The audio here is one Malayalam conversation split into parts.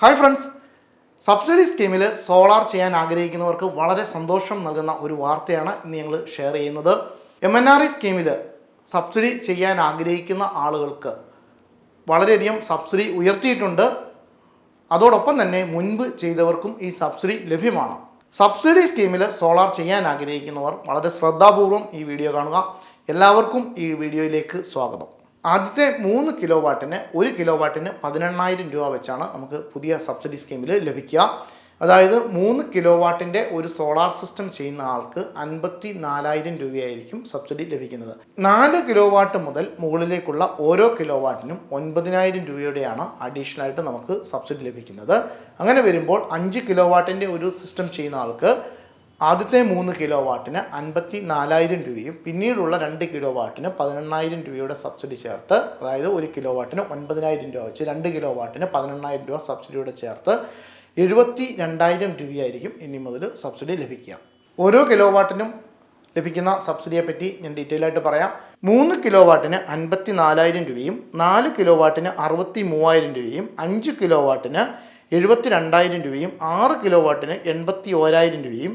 ഹായ് ഫ്രണ്ട്സ് സബ്സിഡി സ്കീമിൽ സോളാർ ചെയ്യാൻ ആഗ്രഹിക്കുന്നവർക്ക് വളരെ സന്തോഷം നൽകുന്ന ഒരു വാർത്തയാണ് ഇന്ന് ഞങ്ങൾ ഷെയർ ചെയ്യുന്നത്. എം എൻ ആർ ഇ സ്കീമിൽ സബ്സിഡി ചെയ്യാൻ ആഗ്രഹിക്കുന്ന ആളുകൾക്ക് വളരെയധികം സബ്സിഡി ഉയർത്തിയിട്ടുണ്ട്. അതോടൊപ്പം തന്നെ മുൻപ് ചെയ്തവർക്കും ഈ സബ്സിഡി ലഭ്യമാണ്. സബ്സിഡി സ്കീമിൽ സോളാർ ചെയ്യാൻ ആഗ്രഹിക്കുന്നവർ വളരെ ശ്രദ്ധാപൂർവം ഈ വീഡിയോ കാണുക. എല്ലാവർക്കും ഈ വീഡിയോയിലേക്ക് സ്വാഗതം. ആദ്യത്തെ മൂന്ന് കിലോ വാട്ടിന് ഒരു കിലോ വാട്ടിന് പതിനെണ്ണായിരം രൂപ വെച്ചാണ് നമുക്ക് പുതിയ സബ്സിഡി സ്കീമിൽ ലഭിക്കുക. അതായത് മൂന്ന് കിലോ വാട്ടിന്റെ ഒരു സോളാർ സിസ്റ്റം ചെയ്യുന്ന ആൾക്ക് അൻപത്തി നാലായിരം രൂപയായിരിക്കും സബ്സിഡി ലഭിക്കുന്നത്. നാല് കിലോ വാട്ട് മുതൽ മുകളിലേക്കുള്ള ഓരോ കിലോ വാട്ടിനും ഒൻപതിനായിരം രൂപയുടെയാണ് അഡീഷണൽ ആയിട്ട് നമുക്ക് സബ്സിഡി ലഭിക്കുന്നത്. അങ്ങനെ വരുമ്പോൾ അഞ്ച് കിലോ വാട്ടിന്റെ ഒരു സിസ്റ്റം ചെയ്യുന്ന ആൾക്ക് ആദ്യത്തെ മൂന്ന് കിലോ വാട്ടിന് അൻപത്തി നാലായിരം രൂപയും പിന്നീടുള്ള രണ്ട് കിലോ വാട്ടിന് പതിനെണ്ണായിരം രൂപയുടെ സബ്സിഡി ചേർത്ത് അതായത് ഒരു കിലോ വാട്ടിന് ഒൻപതിനായിരം രൂപ വെച്ച് രണ്ട് കിലോ വാട്ടിന് പതിനെണ്ണായിരം രൂപ സബ്സിഡിയോടെ ചേർത്ത് എഴുപത്തി രണ്ടായിരം രൂപയായിരിക്കും ഇനി മുതൽ സബ്സിഡി ലഭിക്കുക. ഓരോ കിലോ വാട്ടിനും ലഭിക്കുന്ന സബ്സിഡിയെ പറ്റി ഞാൻ ഡീറ്റെയിൽ ആയിട്ട് പറയാം. മൂന്ന് കിലോ വാട്ടിന് അൻപത്തി നാലായിരം രൂപയും നാല് കിലോ വാട്ടിന് അറുപത്തി മൂവായിരം രൂപയും അഞ്ച് കിലോ വാട്ടിന് എഴുപത്തി രണ്ടായിരം രൂപയും ആറ് കിലോ വാട്ടിന് എൺപത്തി ഓരായിരം രൂപയും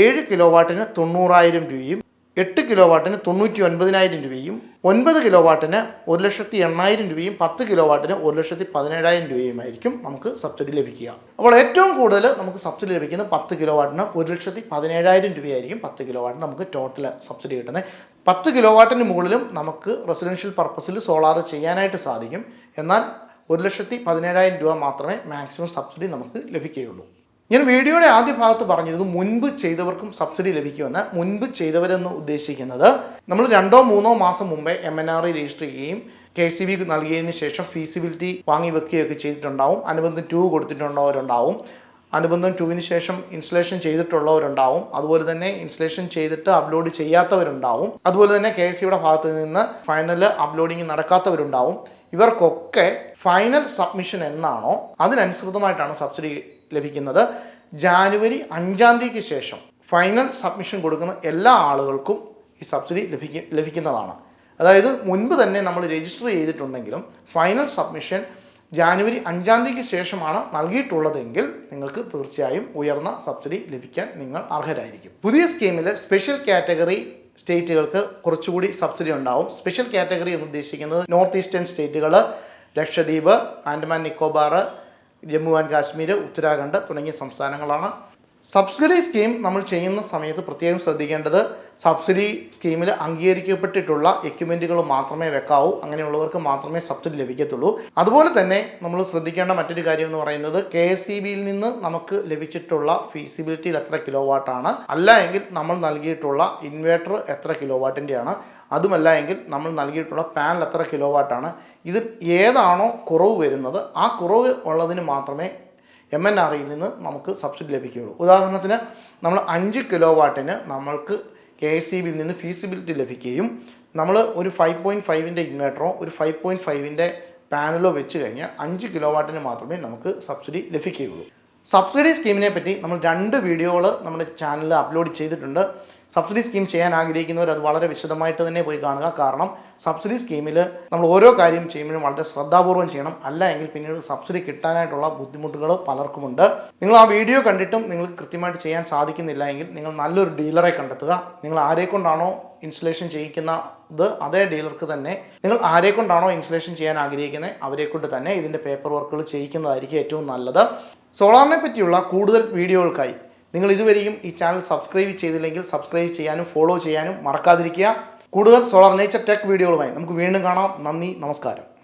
ഏഴ് കിലോ വാട്ടിന് തൊണ്ണൂറായിരം രൂപയും എട്ട് കിലോ വാട്ടിന് തൊണ്ണൂറ്റി ഒൻപതിനായിരം രൂപയും ഒൻപത് കിലോ വാട്ടിന് ഒരു ലക്ഷത്തി എണ്ണായിരം രൂപയും പത്ത് കിലോ വാട്ടിന് ഒരു ലക്ഷത്തി പതിനേഴായിരം രൂപയുമായിരിക്കും നമുക്ക് സബ്സിഡി ലഭിക്കുക. അപ്പോൾ ഏറ്റവും കൂടുതൽ നമുക്ക് സബ്സിഡി ലഭിക്കുന്നത് പത്ത് കിലോ വാട്ടിന് ഒരു ലക്ഷത്തി പതിനേഴായിരം രൂപയായിരിക്കും പത്ത് കിലോ വാട്ടിന് നമുക്ക് ടോട്ടൽ സബ്സിഡി കിട്ടുന്നത്. പത്ത് കിലോ വാട്ടിന് മുകളിലും നമുക്ക് റെസിഡൻഷ്യൽ പർപ്പസിൽ സോളാർ ചെയ്യാനായിട്ട് സാധിക്കും. എന്നാൽ ഒരു ലക്ഷത്തി പതിനേഴായിരം രൂപ മാത്രമേ മാക്സിമം സബ്സിഡി നമുക്ക് ലഭിക്കുകയുള്ളൂ. ഞാൻ വീഡിയോയുടെ ആദ്യ ഭാഗത്ത് പറഞ്ഞിരുന്നു മുൻപ് ചെയ്തവർക്കും സബ്സിഡി ലഭിക്കുമെന്ന്. മുൻപ് ചെയ്തവരെന്ന് ഉദ്ദേശിക്കുന്നത് നമ്മൾ രണ്ടോ മൂന്നോ മാസം മുമ്പേ എം എൻ ആർ രജിസ്റ്റർ ചെയ്യുകയും കെ സി ബി നൽകിയതിന് ശേഷം ഫീസിബിലിറ്റി വാങ്ങി വെക്കുകയൊക്കെ ചെയ്തിട്ടുണ്ടാവും. അനുബന്ധം ടു കൊടുത്തിട്ടുള്ളവരുണ്ടാവും. അനുബന്ധം ടുവിന് ശേഷം ഇൻസ്റ്റലേഷൻ ചെയ്തിട്ടുള്ളവരുണ്ടാവും. അതുപോലെ തന്നെ ഇൻസ്റ്റലേഷൻ ചെയ്തിട്ട് അപ്ലോഡ് ചെയ്യാത്തവരുണ്ടാവും. അതുപോലെ തന്നെ കെ എസ് സിയുടെ ഭാഗത്ത് നിന്ന് ഫൈനൽ അപ്ലോഡിങ് നടക്കാത്തവരുണ്ടാവും. ഇവർക്കൊക്കെ ഫൈനൽ സബ്മിഷൻ എന്നാണോ അതിനനുസൃതമായിട്ടാണ് സബ്സിഡി ലഭിക്കുന്നത്. ജാനുവരി അഞ്ചാം തീയതിക്ക് ശേഷം ഫൈനൽ സബ്മിഷൻ കൊടുക്കുന്ന എല്ലാ ആളുകൾക്കും ഈ സബ്സിഡി ലഭിക്ക ലഭിക്കുന്നതാണ്. അതായത് മുൻപ് തന്നെ നമ്മൾ രജിസ്റ്റർ ചെയ്തിട്ടുണ്ടെങ്കിലും ഫൈനൽ സബ്മിഷൻ ജാനുവരി അഞ്ചാം തീയതിക്ക് ശേഷമാണ് നൽകിയിട്ടുള്ളതെങ്കിൽ നിങ്ങൾക്ക് തീർച്ചയായും ഉയർന്ന സബ്സിഡി ലഭിക്കാൻ നിങ്ങൾ അർഹരായിരിക്കും. പുതിയ സ്കീമിൽ സ്പെഷ്യൽ കാറ്റഗറി സ്റ്റേറ്റുകൾക്ക് കുറച്ചുകൂടി സബ്സിഡി ഉണ്ടാവും. സ്പെഷ്യൽ കാറ്റഗറി എന്ന് ഉദ്ദേശിക്കുന്നത് നോർത്ത് ഈസ്റ്റേൺ സ്റ്റേറ്റുകൾ ലക്ഷദ്വീപ് ആൻഡമാൻ നിക്കോബാർ ജമ്മു ആൻഡ് കാശ്മീർ ഉത്തരാഖണ്ഡ് തുടങ്ങിയ സംസ്ഥാനങ്ങളാണ്. സബ്സിഡി സ്കീം നമ്മൾ ചെയ്യുന്ന സമയത്ത് പ്രത്യേകം ശ്രദ്ധിക്കേണ്ടത് സബ്സിഡി സ്കീമിൽ അംഗീകരിക്കപ്പെട്ടിട്ടുള്ള എക്യുപ്മെന്റുകൾ മാത്രമേ വെക്കാവൂ. അങ്ങനെയുള്ളവർക്ക് മാത്രമേ സബ്സിഡി ലഭിക്കത്തുള്ളൂ. അതുപോലെ തന്നെ നമ്മൾ ശ്രദ്ധിക്കേണ്ട മറ്റൊരു കാര്യം എന്ന് പറയുന്നത് കെ എസ് നിന്ന് നമുക്ക് ലഭിച്ചിട്ടുള്ള ഫീസിബിലിറ്റിയിൽ എത്ര കിലോ വാട്ടാണ് അല്ല എങ്കിൽ നമ്മൾ നൽകിയിട്ടുള്ള ഇൻവേർട്ടർ എത്ര കിലോ വാട്ടിന്റെയാണ് അതുമല്ല എങ്കിൽ നമ്മൾ നൽകിയിട്ടുള്ള പാനൽ എത്ര കിലോ വാട്ടാണ് ഇത് ഏതാണോ കുറവ് വരുന്നത്. ആ കുറവ് ഉള്ളതിന് മാത്രമേ എം എൻ ആർ ഇയിൽ നിന്ന് നമുക്ക് സബ്സിഡി ലഭിക്കുകയുള്ളൂ. ഉദാഹരണത്തിന് നമ്മൾ അഞ്ച് കിലോ വാട്ടിന് നമ്മൾക്ക് കെ എസ് ഇ ബിയിൽ നിന്ന് ഫീസിബിലിറ്റി ലഭിക്കുകയും നമ്മൾ ഒരു ഫൈവ് പോയിന്റ് ഫൈവിന്റെ ഇൻവേർട്ടറോ ഒരു ഫൈവ് പോയിന്റ് ഫൈവിന്റെ പാനലോ വെച്ച് കഴിഞ്ഞാൽ അഞ്ച് കിലോ വാട്ടിന് മാത്രമേ നമുക്ക് സബ്സിഡി ലഭിക്കുകയുള്ളൂ. സബ്സിഡി സ്കീമിനെ പറ്റി നമ്മൾ രണ്ട് വീഡിയോകൾ നമ്മുടെ ചാനലിൽ അപ്ലോഡ് ചെയ്തിട്ടുണ്ട്. സബ്സിഡി സ്കീം ചെയ്യാൻ ആഗ്രഹിക്കുന്നവർ അത് വളരെ വിശദമായിട്ട് തന്നെ പോയി കാണുക. കാരണം സബ്സിഡി സ്കീമിൽ നമ്മൾ ഓരോ കാര്യം ചെയ്യുമ്പോഴും വളരെ ശ്രദ്ധാപൂർവം ചെയ്യണം. അല്ല എങ്കിൽ പിന്നീട് സബ്സിഡി കിട്ടാനായിട്ടുള്ള ബുദ്ധിമുട്ടുകൾ പലർക്കുമുണ്ട്. നിങ്ങൾ ആ വീഡിയോ കണ്ടിട്ടും നിങ്ങൾക്ക് കൃത്യമായിട്ട് ചെയ്യാൻ സാധിക്കുന്നില്ല എങ്കിൽ നിങ്ങൾ നല്ലൊരു ഡീലറെ കണ്ടെത്തുക. നിങ്ങൾ ആരെ കൊണ്ടാണോ ഇൻസ്റ്റലേഷൻ ചെയ്യിക്കുന്നത് അതേ ഡീലർക്ക് തന്നെ നിങ്ങൾ ആരെ കൊണ്ടാണോ ഇൻസ്റ്റലേഷൻ ചെയ്യാൻ ആഗ്രഹിക്കുന്നത് അവരെ കൊണ്ട് തന്നെ ഇതിന്റെ പേപ്പർ വർക്കുകൾ ചെയ്യിക്കുന്നതായിരിക്കും ഏറ്റവും നല്ലത്. സോളാറിനെ പറ്റിയുള്ള കൂടുതൽ വീഡിയോകൾക്കായി നിങ്ങൾ ഇതുവരെയും ഈ ചാനൽ സബ്സ്ക്രൈബ് ചെയ്തില്ലെങ്കിൽ സബ്സ്ക്രൈബ് ചെയ്യാനും ഫോളോ ചെയ്യാനും മറക്കാതിരിക്കുക. കൂടുതൽ സോളാർ നേച്ചർ ടെക് വീഡിയോകളുമായി നമുക്ക് വീണ്ടും കാണാം. നന്ദി നമസ്കാരം.